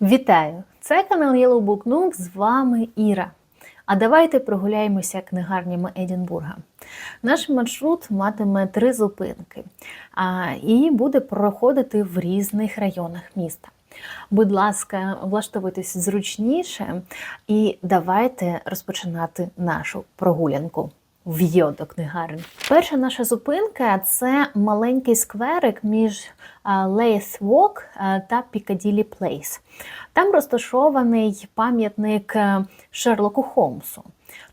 Вітаю! Це канал Yellow Book Nook, з вами Іра. А давайте прогуляємося книгарнями Едінбурга. Наш маршрут матиме три зупинки а, і буде проходити в різних районах міста. Будь ласка, влаштовуйтесь зручніше і давайте розпочинати нашу прогулянку. В'йо до книгарень. Перша наша зупинка це маленький скверик між Лейс Вок та Пікаділі Плейс. Там розташований пам'ятник е, Шерлоку Холмсу.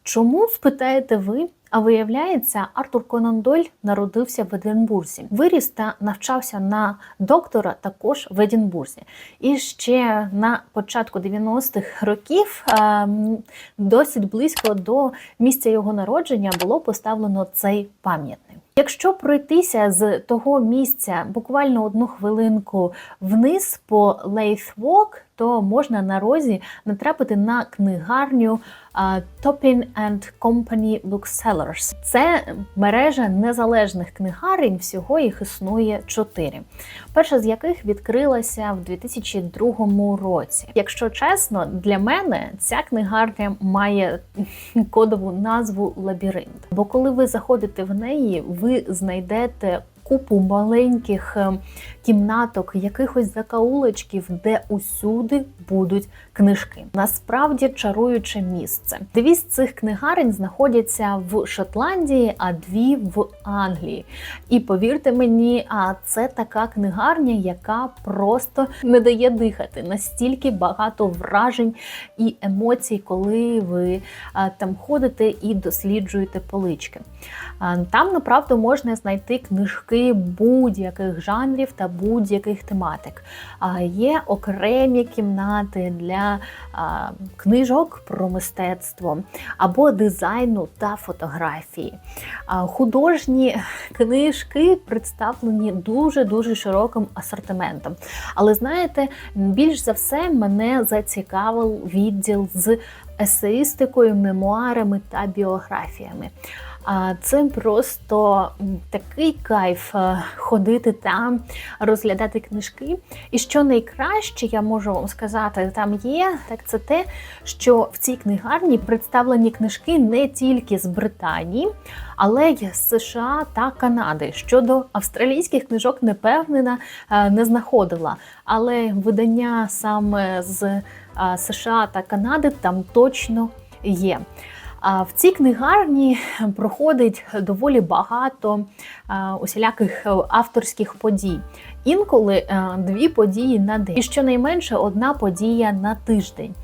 Чому спитаєте ви? А виявляється, Артур Конан Дойль народився в Единбурзі. Виріс та навчався на доктора також в Единбурзі. І ще на початку 90-х років е, досить близько до місця його народження було поставлено цей пам'ятник. Якщо пройтися з того місця буквально одну хвилинку вниз по Лейфвок, то можна на розі натрапити на книгарню Toppin Company Booksellers. Це мережа незалежних книгарень, всього їх існує чотири. Перша з яких відкрилася в 2002 році. Якщо чесно, для мене ця книгарня має кодову назву Лабіринт. Бо коли ви заходите в неї, ви знайдете купу маленьких е, кімнаток, якихось закаулочків, де усюди будуть книжки. Насправді чаруюче місце. Дві з цих книгарень знаходяться в Шотландії, а дві в Англії. І повірте мені, а це така книгарня, яка просто не дає дихати настільки багато вражень і емоцій, коли ви там ходите і досліджуєте полички. Там направду можна знайти книжки будь-яких жанрів та будь-яких тематик. Є окремі кімнати для книжок про мистецтво або дизайну та фотографії. Художні книжки представлені дуже-дуже широким асортиментом. Але знаєте, більш за все мене зацікавив відділ з есеїстикою, мемуарами та біографіями. А це просто такий кайф е, ходити там, розглядати книжки. І що найкраще, я можу вам сказати, там є, так це те, що в цій книгарні представлені книжки не тільки з Британії, але й з США та Канади. Щодо австралійських книжок, не певнена, е, не знаходила. Але видання саме з е, США та Канади там точно є. В цій книгарні проходить доволі багато усіляких авторських подій. Інколи дві події на день, і щонайменше одна подія на тиждень.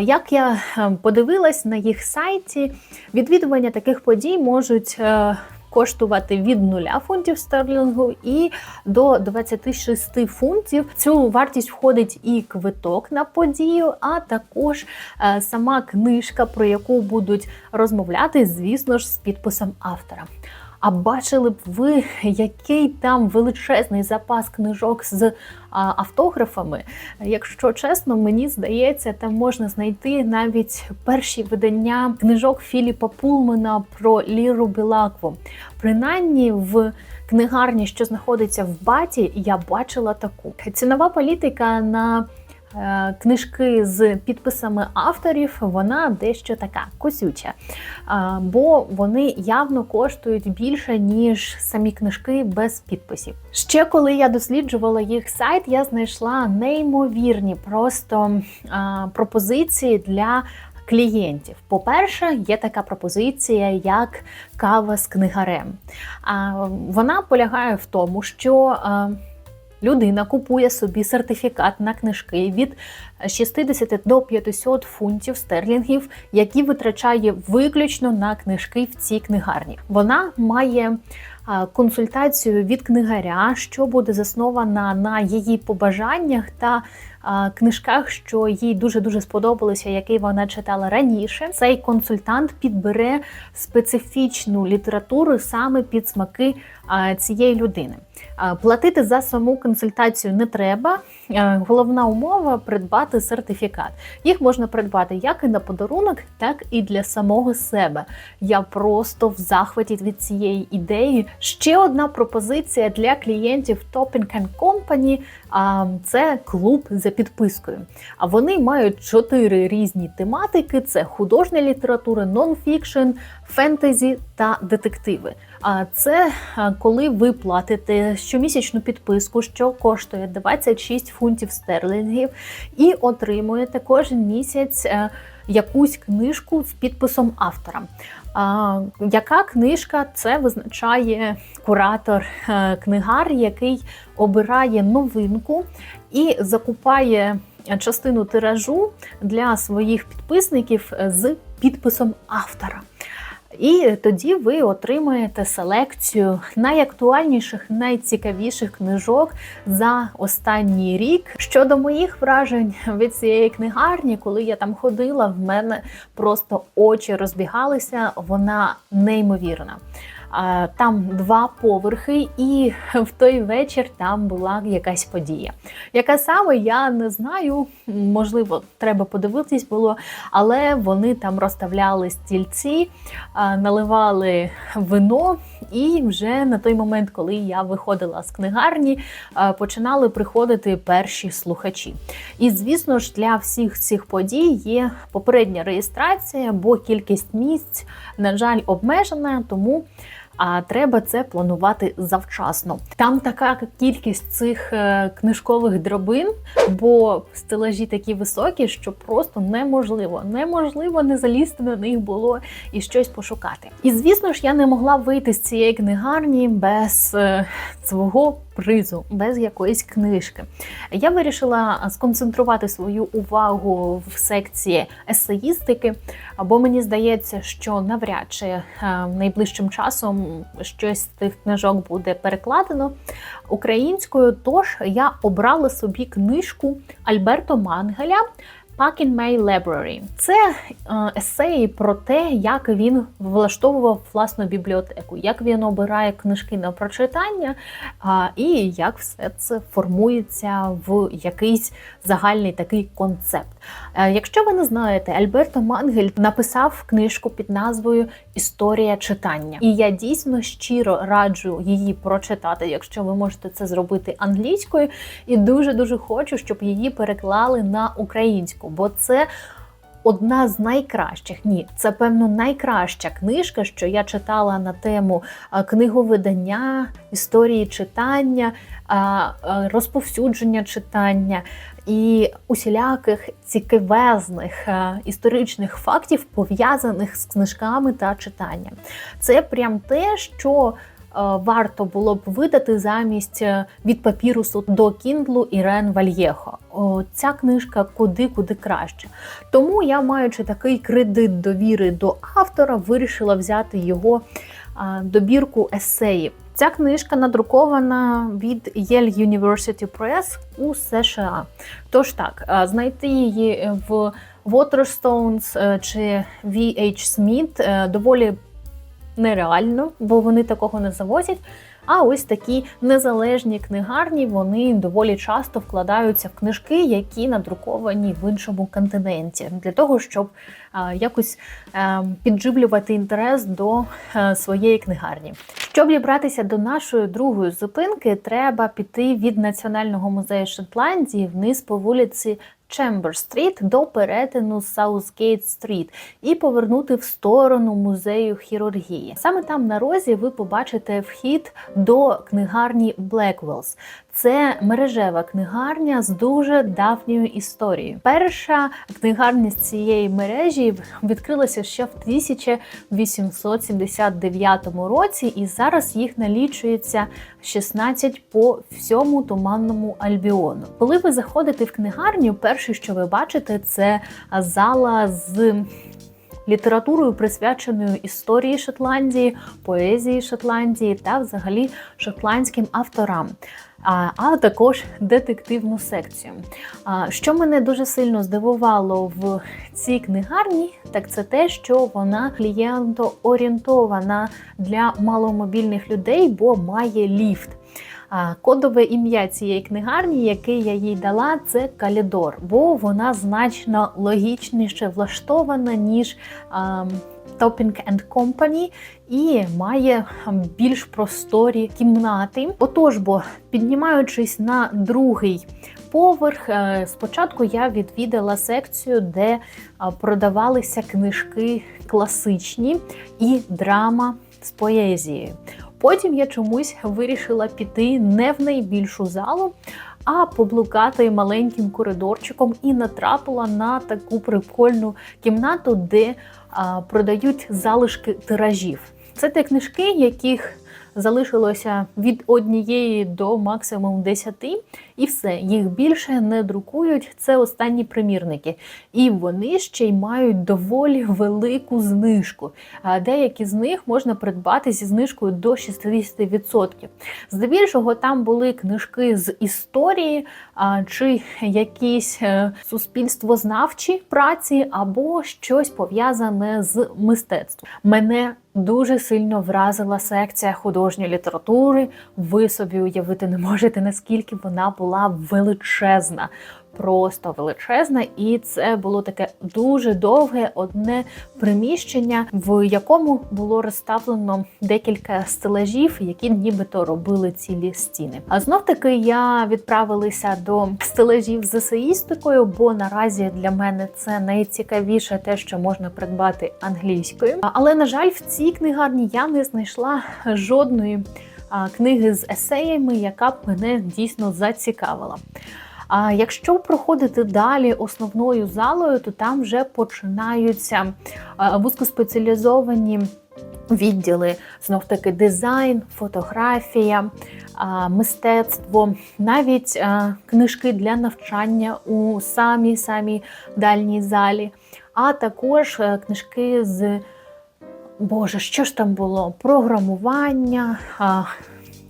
Як я подивилась на їх сайті, відвідування таких подій можуть е, коштувати від 0 фунтів стерлінгу і до 26 фунтів. Цю вартість входить і квиток на подію, а також е, сама книжка, про яку будуть розмовляти, звісно ж, з підписом автора. А бачили б ви, який там величезний запас книжок з автографами. Якщо чесно, мені здається, там можна знайти навіть перші видання книжок Філіпа Пулмена про Ліру Білакву. Принаймні в книгарні, що знаходиться в Баті, я бачила таку цінова політика на книжки з підписами авторів, вона дещо така косюча, бо вони явно коштують більше, ніж самі книжки без підписів. Ще коли я досліджувала їх сайт, я знайшла неймовірні просто пропозиції для. Клієнтів, по-перше, є така пропозиція, як кава з книгарем. Вона полягає в тому, що людина купує собі сертифікат на книжки від 60 до 500 фунтів стерлінгів, які витрачає виключно на книжки в цій книгарні. Вона має консультацію від книгаря, що буде заснована на її побажаннях та книжках, що їй дуже дуже сподобалося, який вона читала раніше. Цей консультант підбере специфічну літературу саме під смаки цієї людини. Платити за саму консультацію не треба. Головна умова придбати сертифікат. Їх можна придбати як і на подарунок, так і для самого себе. Я просто в захваті від цієї ідеї. Ще одна пропозиція для клієнтів Topping Company це клуб за підпискою. А вони мають чотири різні тематики: це художня література, нонфікшн, фентезі та детективи. А це коли ви платите щомісячну підписку, що коштує 26 фунтів стерлінгів, і отримуєте кожен місяць е, якусь книжку з підписом автора. А, Яка книжка це визначає куратор е, книгар, який обирає новинку і закупає частину тиражу для своїх підписників з підписом автора. І тоді ви отримаєте селекцію найактуальніших, найцікавіших книжок за останній рік. Щодо моїх вражень від цієї книгарні, коли я там ходила, в мене просто очі розбігалися. Вона неймовірна. Там два поверхи, і в той вечір там була якась подія. Яка саме я не знаю, можливо, треба подивитись було, але вони там розставляли стільці, наливали вино, і вже на той момент, коли я виходила з книгарні, починали приходити перші слухачі. І, звісно ж, для всіх цих подій є попередня реєстрація, бо кількість місць, на жаль, обмежена, тому а треба це планувати завчасно. Там така кількість цих е, книжкових дробин, бо стелажі такі високі, що просто неможливо, неможливо не залізти на них було і щось пошукати. І звісно ж, я не могла вийти з цієї книгарні без е, свого призу, без якоїсь книжки. Я вирішила сконцентрувати свою увагу в секції есеїстики, бо мені здається, що навряд чи е, найближчим часом щось з тих книжок буде перекладено українською. Тож я обрала собі книжку Альберто Мангеля Packing May Library. Це е, есеї про те, як він влаштовував власну бібліотеку, як він обирає книжки на прочитання, і як все це формується в якийсь загальний такий концепт. Е, якщо ви не знаєте, Альберто Мангель написав книжку під назвою Історія читання, і я дійсно щиро раджу її прочитати, якщо ви можете це зробити англійською, і дуже дуже хочу, щоб її переклали на українську, бо це. Одна з найкращих, ні, це певно найкраща книжка, що я читала на тему книговидання, історії читання, розповсюдження читання і усіляких цікавезних історичних фактів, пов'язаних з книжками та читанням. Це прям те, що Варто було б видати замість е, від папірусу до кіндлу Ірен Вальєхо. Ця книжка куди-куди краще. Тому я, маючи такий кредит довіри до автора, вирішила взяти його добірку есеїв. Ця книжка надрукована від Yale University Press у США. Тож так, знайти її в Waterstones е, чи V.H. Smith е, доволі нереально, бо вони такого не завозять. А ось такі незалежні книгарні вони доволі часто вкладаються в книжки, які надруковані в іншому континенті, для того, щоб якось е, підживлювати інтерес до е, своєї книгарні. Щоб дібратися до нашої другої зупинки, треба піти від Національного музею Шотландії вниз по вулиці Чембер Стріт до перетину Саутгейт-стріт і повернути в сторону музею хірургії. Саме там на розі ви побачите вхід до книгарні Blackwells. Це мережева книгарня з дуже давньою історією. Перша книгарня з цієї мережі відкрилася ще в 1879 році, і зараз їх налічується 16 по всьому туманному альбіону. Коли ви заходите в книгарню, перше, що ви бачите, це зала з. Літературою присвяченою історії Шотландії, поезії Шотландії та, взагалі, шотландським авторам а також детективну секцію. Що мене дуже сильно здивувало в цій книгарні, так це те, що вона клієнтоорієнтована для маломобільних людей, бо має ліфт. Кодове ім'я цієї книгарні, яке я їй дала, це Калідор, бо вона значно логічніше влаштована, ніж Topping Company і має більш просторі кімнати. Отож, бо піднімаючись на другий поверх, е, спочатку я відвідала секцію, де продавалися книжки класичні і драма з поезією. Потім я чомусь вирішила піти не в найбільшу залу, а поблукати маленьким коридорчиком і натрапила на таку прикольну кімнату, де а, продають залишки тиражів. Це ті книжки, яких залишилося від однієї до максимум десяти, і все, їх більше не друкують. Це останні примірники. І вони ще й мають доволі велику знижку. Деякі з них можна придбати зі знижкою до 60%. Здебільшого там були книжки з історії чи якісь е, суспільствознавчі праці, або щось пов'язане з мистецтвом. Мене Дуже сильно вразила секція художньої літератури. Ви собі уявити не можете, наскільки вона була величезна просто величезна, і це було таке дуже довге одне приміщення, в якому було розставлено декілька стелажів, які нібито робили цілі стіни. А знов таки я відправилася до стелажів з есеїстикою, бо наразі для мене це найцікавіше те, що можна придбати англійською. Але на жаль, в цій книгарні я не знайшла жодної книги з есеями, яка б мене дійсно зацікавила. А якщо проходити далі основною залою, то там вже починаються вузькоспеціалізовані відділи, знов таки дизайн, фотографія, мистецтво, навіть книжки для навчання у самій самій дальній залі, а також е, книжки з Боже, що ж там було? Програмування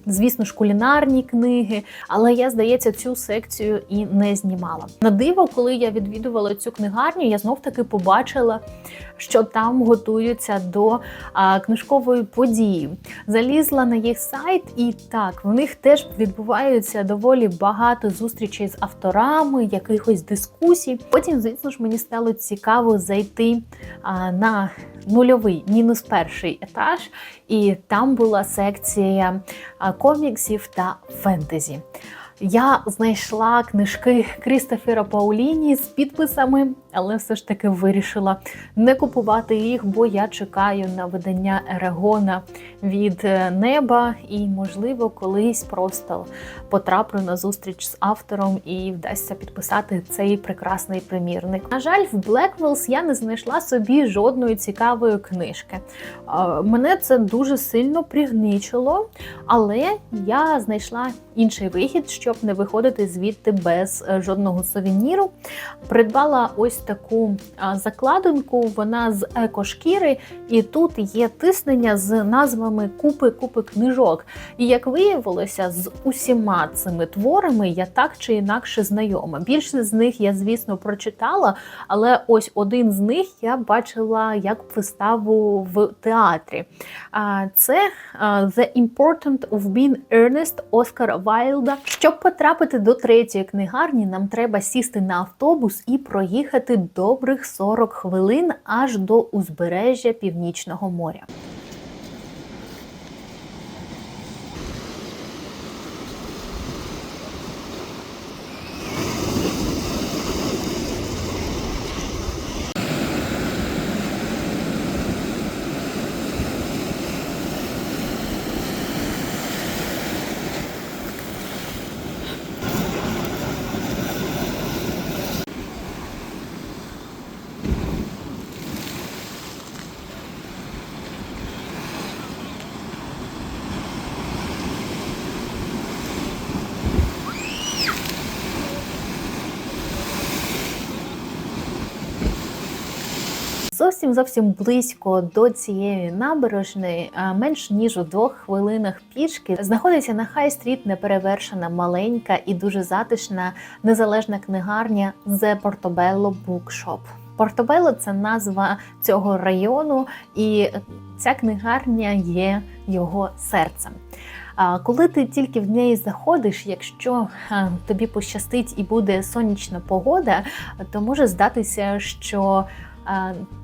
звісно ж, кулінарні книги, але я, здається, цю секцію і не знімала. На диво, коли я відвідувала цю книгарню, я знов таки побачила, що там готуються до а, книжкової події. Залізла на їх сайт, і так, в них теж відбуваються доволі багато зустрічей з авторами, якихось дискусій. Потім, звісно ж, мені стало цікаво зайти а, на нульовий мінус перший етаж, і там була секція коміксів та фентезі. Я знайшла книжки Крістофера Пауліні з підписами, але все ж таки вирішила не купувати їх, бо я чекаю на видання Ерегона від е, неба, і, можливо, колись просто потраплю на зустріч з автором і вдасться підписати цей прекрасний примірник. На жаль, в Blackwells я не знайшла собі жодної цікавої книжки. Мене це дуже сильно пригничило, але я знайшла інший вихід щоб не виходити звідти без е, жодного сувеніру. Придбала ось таку закладинку, вона з екошкіри, і тут є тиснення з назвами купи-купи книжок. І як виявилося, з усіма цими творами я так чи інакше знайома. Більше з них я, звісно, прочитала, але ось один з них я бачила як виставу в театрі. Це The Important of Being Earnest Оскара Вайлда. Щоб щоб потрапити до третьої книгарні, нам треба сісти на автобус і проїхати добрих 40 хвилин аж до узбережжя Північного моря. Зовсім зовсім близько до цієї набережної, менш ніж у двох хвилинах пішки, знаходиться на Хай-стріт неперевершена маленька і дуже затишна незалежна книгарня The Portobello Bookshop. Портобело це назва цього району, і ця книгарня є його серцем. Коли ти тільки в неї заходиш, якщо тобі пощастить і буде сонячна погода, то може здатися, що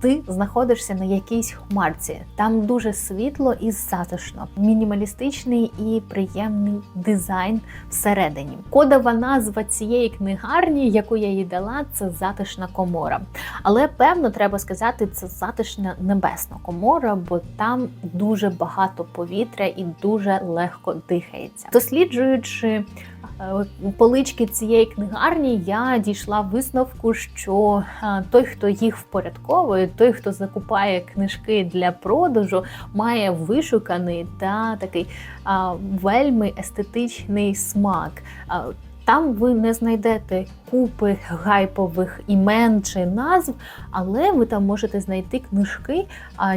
ти знаходишся на якійсь хмарці. Там дуже світло і затишно, мінімалістичний і приємний дизайн всередині. Кодова назва цієї книгарні, яку я їй дала, це затишна комора. Але певно, треба сказати, це затишна небесна комора, бо там дуже багато повітря і дуже легко дихається. Досліджуючи полички цієї книгарні, я дійшла висновку, що е, той, хто їх впорядковує, той, хто закупає книжки для продажу, має вишуканий та такий а, вельми естетичний смак. Там ви не знайдете купи гайпових імен чи назв, але ви там можете знайти книжки,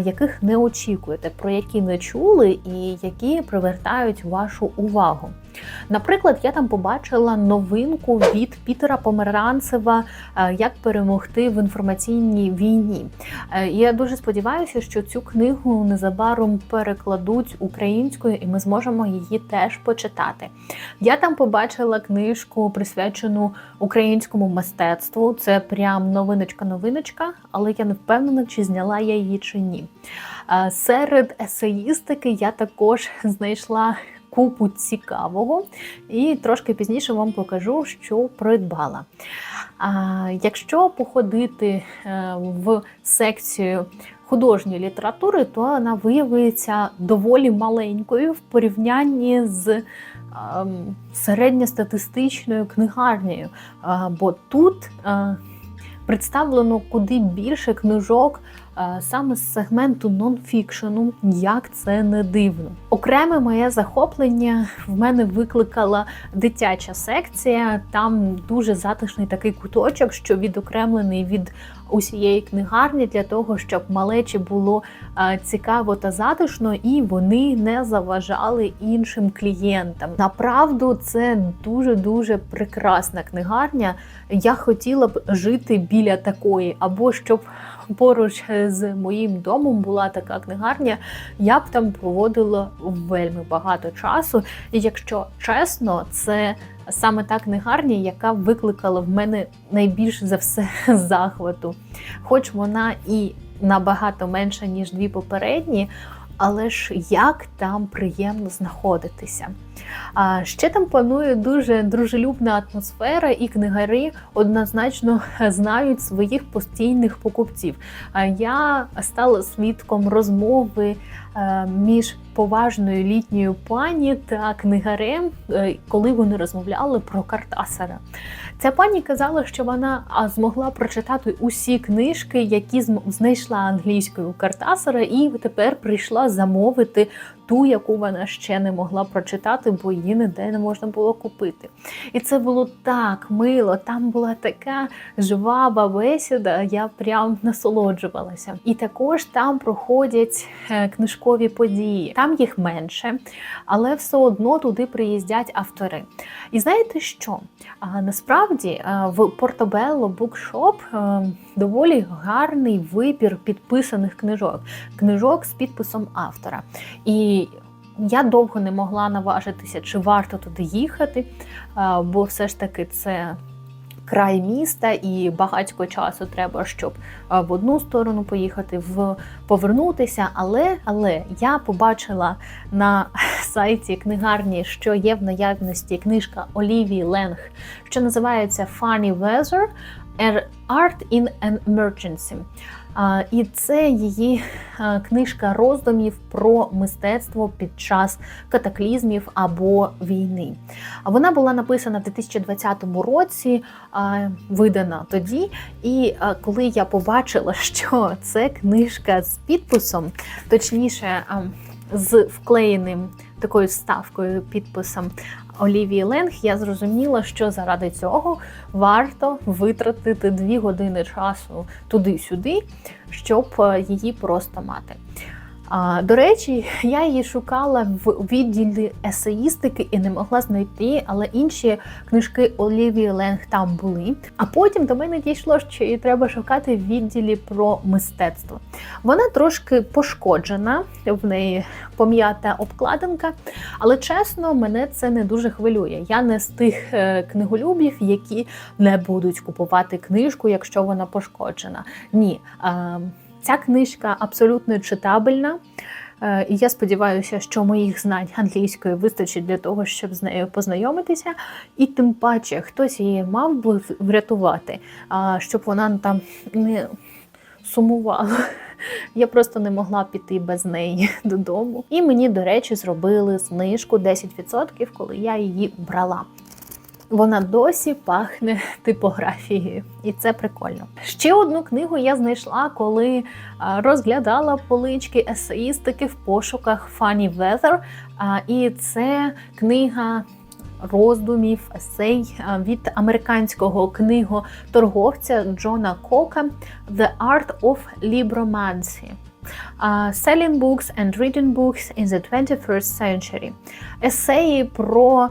яких не очікуєте, про які не чули, і які привертають вашу увагу. Наприклад, я там побачила новинку від Пітера Померанцева е, Як перемогти в інформаційній війні. Е, Я дуже сподіваюся, що цю книгу незабаром перекладуть українською, і ми зможемо її теж почитати. Я там побачила книжку, присвячену українському мистецтву. Це прям новиночка-новиночка, але я не впевнена, чи зняла я її чи ні. Е, Серед есеїстики я також знайшла купу цікавого, і трошки пізніше вам покажу, що придбала. А якщо походити е, в секцію художньої літератури, то вона виявиться доволі маленькою в порівнянні з ем, середньостатистичною книгарнею. Бо тут е, представлено куди більше книжок е, саме з сегменту нонфікшену, як це не дивно. Окреме моє захоплення в мене викликала дитяча секція. Там дуже затишний такий куточок, що відокремлений від усієї книгарні для того, щоб малечі було е, цікаво та затишно, і вони не заважали іншим клієнтам. Направду, це дуже дуже прекрасна книгарня. Я хотіла б жити біля такої, або щоб поруч з моїм домом була така книгарня, я б там проводила вельми багато часу. І якщо чесно, це саме та книгарня, яка викликала в мене найбільш за все захвату. Хоч вона і набагато менша, ніж дві попередні, але ж як там приємно знаходитися. А ще там панує дуже дружелюбна атмосфера, і книгари однозначно знають своїх постійних покупців. А я стала свідком розмови е, між поважною літньою пані та книгарем, е, коли вони розмовляли про Картасара. Ця пані казала, що вона змогла прочитати усі книжки, які знайшла англійською Картасара, і тепер прийшла замовити ту, яку вона ще не могла прочитати, бо її ніде не можна було купити. І це було так мило, там була така жвава бесіда, я прям насолоджувалася. І також там проходять е, книжкові події. Там їх менше, але все одно туди приїздять автори. І знаєте що? Насправді в Портобелло Букшоп доволі гарний вибір підписаних книжок, книжок з підписом автора. І я довго не могла наважитися, чи варто туди їхати, бо все ж таки це. Край міста і багатько часу треба, щоб в одну сторону поїхати, в повернутися. Але але я побачила на сайті книгарні, що є в наявності книжка Олівії Ленг, що називається Funny Weather Art in an Emergency. І це її книжка роздумів про мистецтво під час катаклізмів або війни. Вона була написана в 2020 році, видана тоді. І коли я побачила, що це книжка з підписом, точніше, з вклеєним такою ставкою, підписом Олівії Ленг, я зрозуміла, що заради цього варто витратити дві години часу туди-сюди, щоб е, її просто мати. А, До речі, я її шукала в відділі есеїстики і не могла знайти, але інші книжки Олівії Ленг там були. А потім до мене дійшло, що її треба шукати в відділі про мистецтво. Вона трошки пошкоджена, в неї пом'ята обкладинка, але чесно, мене це не дуже хвилює. Я не з тих е, книголюбів, які не будуть купувати книжку, якщо вона пошкоджена. Ні. Е, Ця книжка абсолютно читабельна, Е, і я сподіваюся, що моїх знань англійської вистачить для того, щоб з нею познайомитися. І тим паче хтось її мав би врятувати, щоб вона там не сумувала. Я просто не могла піти без неї додому. І мені, до речі, зробили знижку 10%, коли я її брала. Вона досі пахне типографією, і це прикольно. Ще одну книгу я знайшла, коли розглядала полички есеїстики в пошуках Funny Weather. І це книга роздумів, есей від американського книготорговця Джона Кока The Art of Libromancy. Selling books and reading books in the 21st century. Есеї про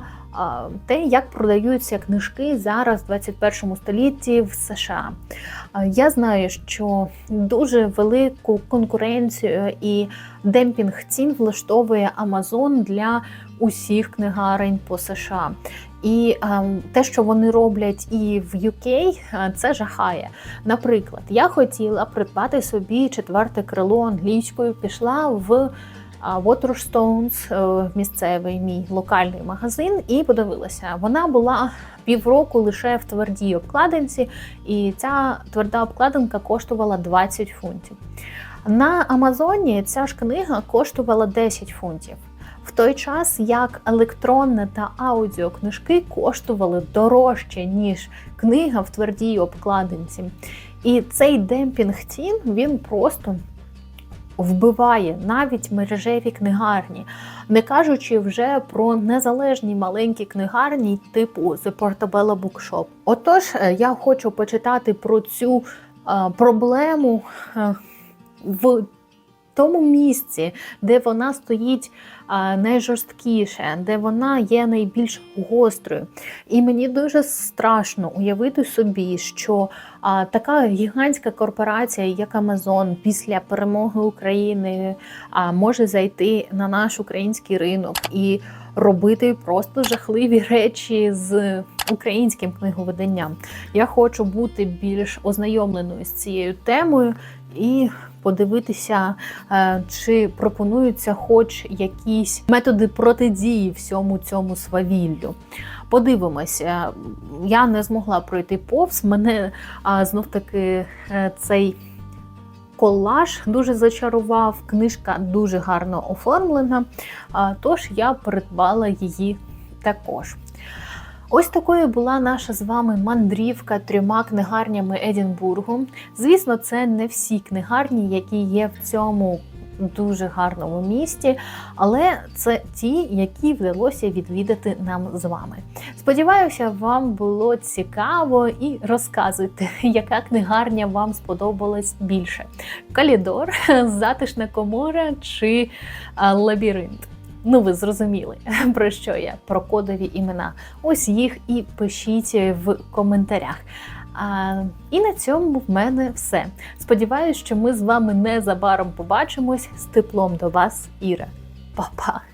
те, як продаються книжки зараз в 21 столітті в США. Я знаю, що дуже велику конкуренцію і демпінг цін влаштовує Amazon для усіх книгарень по США. І те, що вони роблять і в UK, це жахає. Наприклад, я хотіла придбати собі четверте крило англійською, пішла в Waterstones, е, місцевий мій локальний магазин, і подивилася. Вона була півроку лише в твердій обкладинці, і ця тверда обкладинка коштувала 20 фунтів. На Амазоні ця ж книга коштувала 10 фунтів. В той час як електронне та аудіокнижки коштували дорожче, ніж книга в твердій обкладинці. І цей демпінг цін він просто вбиває навіть мережеві книгарні, не кажучи вже про незалежні маленькі книгарні типу The Portobello Bookshop. Отож, е, я хочу почитати про цю е, проблему е, в тому місці, де вона стоїть найжорсткіше, де вона є найбільш гострою. І мені дуже страшно уявити собі, що така гігантська корпорація, як Amazon, після перемоги України може зайти на наш український ринок і робити просто жахливі речі з українським книговиданням. Я хочу бути більш ознайомленою з цією темою і подивитися, е, чи пропонуються хоч якісь методи протидії всьому цьому свавіллю. Подивимося, я не змогла пройти повз. Мене знов таки е, цей. Колаж дуже зачарував, книжка дуже гарно оформлена, тож я придбала її також. Ось такою була наша з вами мандрівка трьома книгарнями Едінбургу. Звісно, це не всі книгарні, які є в цьому дуже гарному місті, але це ті, які вдалося відвідати нам з вами. Сподіваюся, вам було цікаво і розказуйте, яка книгарня вам сподобалась більше: Калідор, затишна комора чи лабіринт. Ну, ви зрозуміли, про що я, про кодові імена. Ось їх і пишіть в коментарях. А, І на цьому в мене все. Сподіваюсь, що ми з вами незабаром побачимось з теплом до вас, Іра. Па-па!